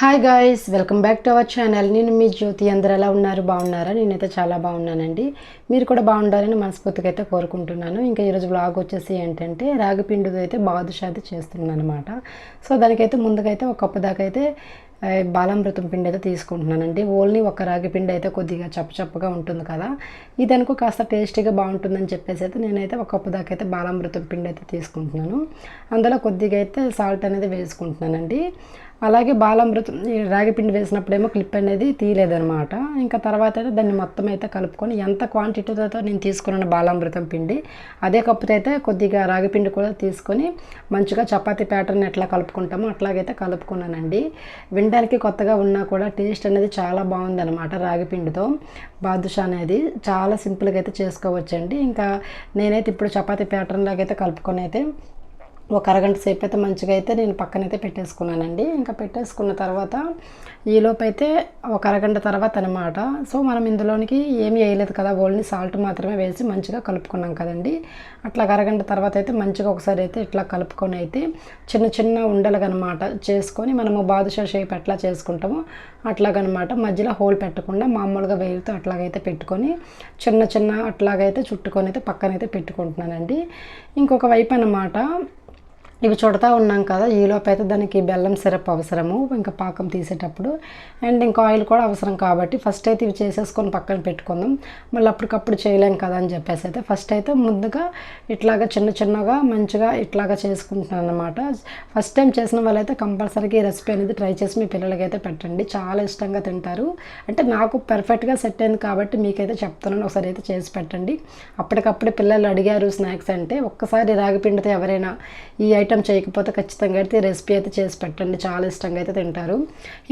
Hi guys welcome back to our channel నేను మీ జ్యోతి అందరు ఎలా ఉన్నారు? బాగున్నారా? నేనైతే చాలా బాగున్నానండి. మీరు కూడా బాగుండాలని మనస్ఫూర్తిగా అయితే కోరుకుంటున్నాను. ఇంకా ఈరోజు బ్లాగ్ వచ్చేసి ఏంటంటే రాగిపిండితో అయితే బాదుషాది చేస్తున్నాను అనమాట సో దానికైతే ముందుకైతే ఒక కప్పు దాకా అయితే బాలామృతం పిండి అయితే తీసుకుంటున్నానండి. ఓన్లీ ఒక రాగి పిండి అయితే కొద్దిగా చప్పచప్పగా ఉంటుంది కదా. ఇది అనుకో కాస్త టేస్టీగా బాగుంటుందని చెప్పేసి అయితే నేనైతే ఒక కప్పు దాకా అయితే బాలామృతం పిండి అయితే తీసుకుంటున్నాను. అందులో కొద్దిగా అయితే సాల్ట్ అనేది వేసుకుంటున్నానండి. అలాగే బాలామృతం ఈ రాగి వేసినప్పుడేమో క్లిప్ అనేది తీయలేదనమాట ఇంకా తర్వాత అయితే దాన్ని మొత్తం అయితే కలుపుకొని ఎంత క్వాంటిటీతో నేను తీసుకున్నాను బాలామృతం పిండి అదే కప్పుతో అయితే కొద్దిగా రాగిపిండి కూడా తీసుకొని మంచిగా చపాతీ ప్యాటర్న్ ఎట్లా కలుపుకుంటామో అట్లాగైతే కలుపుకున్నానండి. వినడానికి కొత్తగా ఉన్నా కూడా టేస్ట్ అనేది చాలా బాగుంది అనమాట రాగిపిండితో. బాదుషా అనేది చాలా సింపుల్గా అయితే చేసుకోవచ్చండి. ఇంకా నేనైతే ఇప్పుడు చపాతీ ప్యాటర్న్ లాగైతే కలుపుకొని అయితే ఒక అరగంట సేపు అయితే మంచిగా అయితే నేను పక్కనైతే పెట్టేసుకున్నానండి. ఇంకా పెట్టేసుకున్న తర్వాత ఈలోపు అయితే ఒక అరగంట తర్వాత అనమాట సో మనం ఇందులోనికి ఏమి వేయలేదు కదా ఓన్లీ సాల్ట్ మాత్రమే వేసి మంచిగా కలుపుకున్నాం కదండి. అట్లా అరగంట తర్వాత అయితే మంచిగా ఒకసారి అయితే ఇట్లా కలుపుకొని అయితే చిన్న చిన్న ఉండలుగా అనమాట చేసుకొని మనము బాదుషా షేప్ ఎట్లా చేసుకుంటామో అట్లాగనమాట మధ్యలో హోల్ పెట్టకుండా మామూలుగా వేలుతో అట్లాగైతే పెట్టుకొని చిన్న చిన్న అట్లాగైతే చుట్టుకొని అయితే పక్కనైతే పెట్టుకుంటున్నానండి. ఇంకొక వైపు అనమాట ఇవి చుడతా ఉన్నాం కదా ఈలోపు అయితే దానికి బెల్లం సిరప్ అవసరము ఇంకా పాకం తీసేటప్పుడు. అండ్ ఇంకా ఆయిల్ కూడా అవసరం కాబట్టి ఫస్ట్ అయితే ఇవి చేసేసుకొని పక్కన పెట్టుకుందాం. మళ్ళీ అప్పటికప్పుడు చేయలేం కదా అని చెప్పేసి అయితే ఫస్ట్ అయితే ముందుగా ఇట్లాగా చిన్న చిన్నగా మంచిగా ఇట్లాగా చేసుకుంటున్నాను అనమాట ఫస్ట్ టైం చేసిన వాళ్ళైతే కంపల్సరీగా ఈ రెసిపీ అనేది ట్రై చేసి మీ పిల్లలకి అయితే పెట్టండి. చాలా ఇష్టంగా తింటారు. అంటే నాకు పర్ఫెక్ట్గా సెట్ అయింది కాబట్టి మీకైతే చెప్తున్నాను. ఒకసారి అయితే చేసి పెట్టండి. అప్పటికప్పుడు పిల్లలు అడిగారు స్నాక్స్ అంటే ఒక్కసారి రాగిపిండితో ఎవరైనా ఈ ఐటెం చేయకపోతే ఖచ్చితంగా అయితే రెసిపీ అయితే చేసి పెట్టండి. చాలా ఇష్టంగా అయితే తింటారు.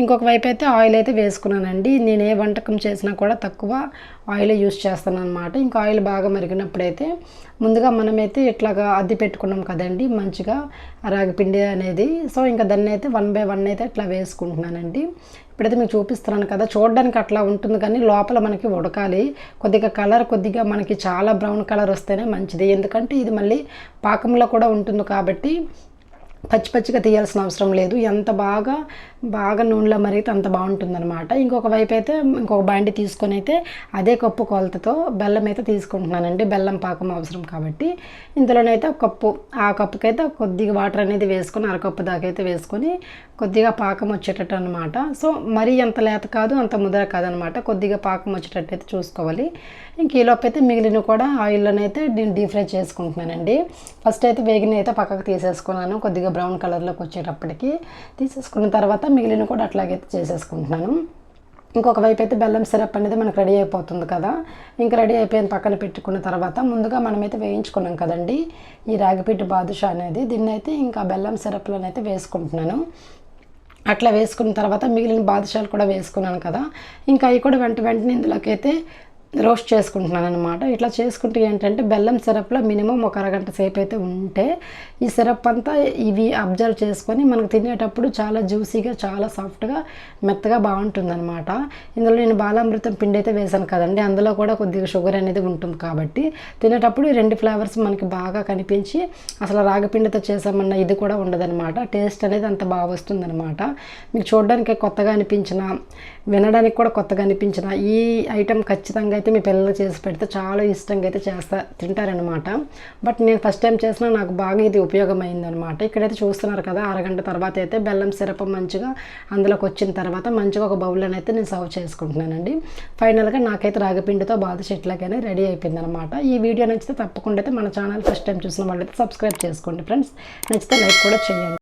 ఇంకొక వైపు అయితే ఆయిల్ అయితే వేసుకున్నానండి. నేను ఏ వంటకం చేసినా కూడా తక్కువ ఆయిల్ యూస్ చేస్తాను అనమాట ఇంకా ఆయిల్ బాగా మరిగినప్పుడైతే ముందుగా మనమైతే ఇట్లాగా అద్ది పెట్టుకున్నాం కదండి మంచిగా రాగిపిండి అనేది. సో ఇంకా దాన్ని అయితే వన్ బై వన్ అయితే ఇట్లా వేసుకుంటున్నానండి. ఇప్పుడైతే మీకు చూపిస్తున్నాను కదా చూడడానికి అట్లా ఉంటుంది కానీ లోపల మనకి ఉడకాలి. కొద్దిగా కలర్ కొద్దిగా మనకి చాలా బ్రౌన్ కలర్ వస్తేనే మంచిది. ఎందుకంటే ఇది మళ్ళీ పాకంలో కూడా ఉంటుంది కాబట్టి పచ్చి పచ్చిగా తీయాల్సిన అవసరం లేదు. ఎంత బాగా బాగా నూనెలో మరిగితే అంత బాగుంటుందన్నమాట. ఇంకొక వైపు అయితే ఇంకొక బండి తీసుకొని అయితే అదే కప్పు కొలతతో బెల్లం అయితే తీసుకుంటున్నానండి. బెల్లం పాకం అవసరం కాబట్టి. ఇందులోనైతే ఒక కప్పు ఆ కప్పుకైతే కొద్దిగా వాటర్ అనేది వేసుకొని అరకప్పు దాకా అయితే వేసుకొని కొద్దిగా పాకం వచ్చేటట్టు అనమాట సో మరీ అంత లేత కాదు అంత ముద్ర కాదనమాట కొద్దిగా పాకం వచ్చేటట్టు అయితే చూసుకోవాలి. ఇంక ఈలోపు అయితే మిగిలిన కూడా ఆయిల్లోనైతే నేను డీప్ ఫ్రై చేసుకుంటున్నానండి. ఫస్ట్ అయితే వేగిన అయితే పక్కకు తీసేసుకున్నాను కొద్దిగా బ్రౌన్ కలర్లోకి వచ్చేటప్పటికి. తీసేసుకున్న తర్వాత మిగిలిన కూడా అట్లాగే చేసేసుకుంటున్నాను. ఇంకొక వైపు అయితే బెల్లం సిరప్ అనేది మనకు రెడీ అయిపోతుంది కదా. ఇంకా రెడీ అయిపోయిన పక్కన పెట్టుకున్న తర్వాత ముందుగా మనమైతే వేయించుకున్నాం కదండి. ఈ రాగిపిట్టు బాదుషా అనేది దీన్ని అయితే ఇంకా బెల్లం సిరప్లోనైతే వేసుకుంటున్నాను. అట్లా వేసుకున్న తర్వాత మిగిలిన బాదుషాలు కూడా వేసుకున్నాను కదా. ఇంకా అవి కూడా వెంట వెంటనే ఇందులోకి అయితే రోస్ట్ చేసుకుంటున్నాను అనమాట ఇట్లా చేసుకుంటే ఏంటంటే బెల్లం సిరప్లో మినిమం ఒక అరగంట సేపు అయితే ఉంటే ఈ సిరప్ అంతా ఇవి అబ్జర్వ్ చేసుకొని మనకు తినేటప్పుడు చాలా జ్యూసీగా చాలా సాఫ్ట్గా మెత్తగా బాగుంటుంది అనమాట ఇందులో నేను బాలామృతం పిండి అయితే వేసాను కదండి. అందులో కూడా కొద్దిగా షుగర్ అనేది ఉంటుంది కాబట్టి తినేటప్పుడు ఈ రెండు ఫ్లేవర్స్ మనకి బాగా కనిపించి అసలు రాగిపిండితో చేసామన్న ఇది కూడా ఉండదన్నమాట. టేస్ట్ అనేది అంత బాగా వస్తుందన్నమాట. మీకు చూడడానికి కొత్తగా అనిపించిన వినడానికి కూడా కొత్తగా అనిపించిన ఈ ఐటెం ఖచ్చితంగా అయితే మీ పిల్లలు చేసి పెడితే చాలా ఇష్టంగా అయితే చేస్తా తింటారనమాట బట్ నేను ఫస్ట్ టైం చేసినా నాకు బాగా ఇది ఉపయోగమైందనమాట ఇక్కడైతే చూస్తున్నారు కదా అరగంట తర్వాత అయితే బెల్లం సిరప్ మంచిగా అందులోకి వచ్చిన తర్వాత మంచిగా ఒక బౌల్లో అయితే నేను సర్వ్ చేసుకుంటున్నానండి. ఫైనల్గా నాకైతే రాగిపిండితో బాధ చెట్లకైనా రెడీ అయిపోయింది అనమాట ఈ వీడియో నచ్చితే తప్పకుండా అయితే మన ఛానల్ ఫస్ట్ టైం చూసిన వాళ్ళైతే సబ్స్క్రైబ్ చేసుకోండి ఫ్రెండ్స్. నచ్చితే లైక్ కూడా చేయండి.